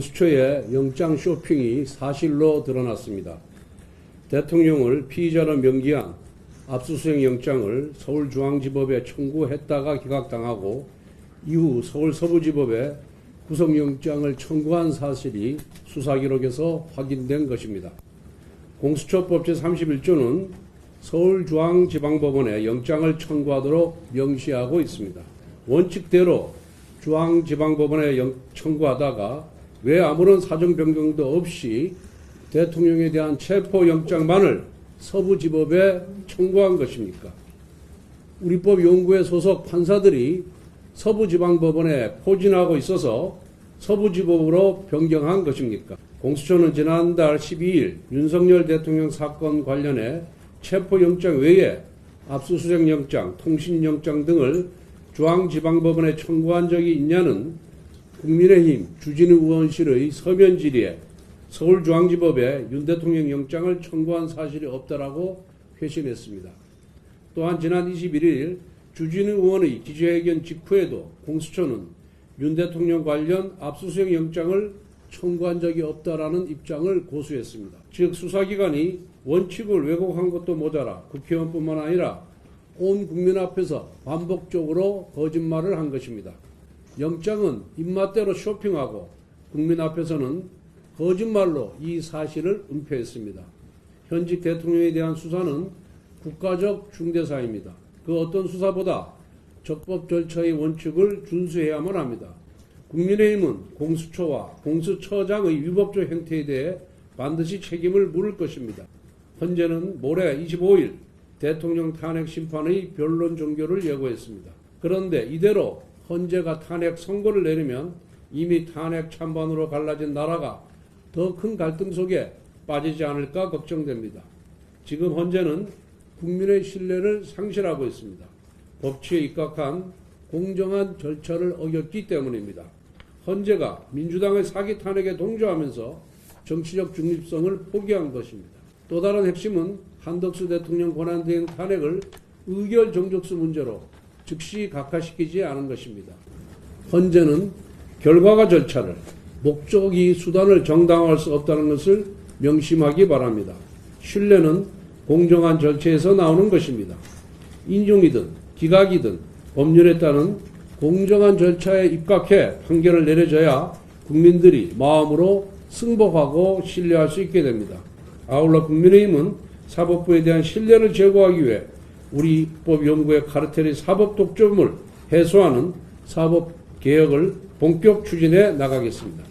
수초의 영장 쇼핑이 사실로 드러났습니다. 대통령을 피의자로 명기한 압수수색 영장을 서울중앙지법에 청구했다가 기각당하고 이후 서울서부지법에 구속영장을 청구한 사실이 수사기록에서 확인된 것입니다. 공수처법 제31조는 서울중앙지방법원에 영장을 청구하도록 명시하고 있습니다. 원칙대로 중앙지방법원에 영- 청구하다가 왜 아무런 사정 변경도 없이 대통령에 대한 체포영장만을 서부지법에 청구한 것입니까? 우리법 연구회 소속 판사들이 서부지방법원에 포진하고 있어서 서부지법으로 변경한 것입니까? 공수처는 지난달 12일 윤석열 대통령 사건 관련해 체포영장 외에 압수수색영장, 통신영장 등을 중앙지방법원에 청구한 적이 있냐는 국민의힘 주진우 의원실의 서면 질의에 서울중앙지법에 윤 대통령 영장을 청구한 사실이 없다라고 회신했습니다. 또한 지난 21일 주진우 의원의 기자회견 직후에도 공수처는 윤 대통령 관련 압수수색 영장을 청구한 적이 없다라는 입장을 고수했습니다. 즉 수사기관이 원칙을 왜곡한 것도 모자라 국회의원뿐만 아니라 온 국민 앞에서 반복적으로 거짓말을 한 것입니다. 영장은 입맛대로 쇼핑하고 국민 앞에서는 거짓말로 이 사실을 은폐했습니다. 현직 대통령에 대한 수사는 국가적 중대사입니다. 그 어떤 수사보다 적법 절차의 원칙을 준수해야만 합니다. 국민의힘은 공수처와 공수처장의 위법적 행태에 대해 반드시 책임을 물을 것입니다. 헌재는 모레 25일 대통령 탄핵 심판의 변론 종결을 예고했습니다. 그런데 이대로 헌재가 탄핵 선고를 내리면 이미 탄핵 찬반으로 갈라진 나라가 더 큰 갈등 속에 빠지지 않을까 걱정됩니다. 지금 헌재는 국민의 신뢰를 상실하고 있습니다. 법치에 입각한 공정한 절차를 어겼기 때문입니다. 헌재가 민주당의 사기 탄핵에 동조하면서 정치적 중립성을 포기한 것입니다. 또 다른 핵심은 한덕수 대통령 권한대행 탄핵을 의결 정족수 문제로 즉시 각하시키지 않은 것입니다. 헌재는 결과가 절차를 목적이 수단을 정당화할 수 없다는 것을 명심하기 바랍니다. 신뢰는 공정한 절차에서 나오는 것입니다. 인용이든 기각이든 법률에 따른 공정한 절차에 입각해 판결을 내려줘야 국민들이 마음으로 승복하고 신뢰할 수 있게 됩니다. 아울러 국민의힘은 사법부에 대한 신뢰를 제고하기 위해 우리 법연구의 카르텔의 사법 독점을 해소하는 사법 개혁을 본격 추진해 나가겠습니다.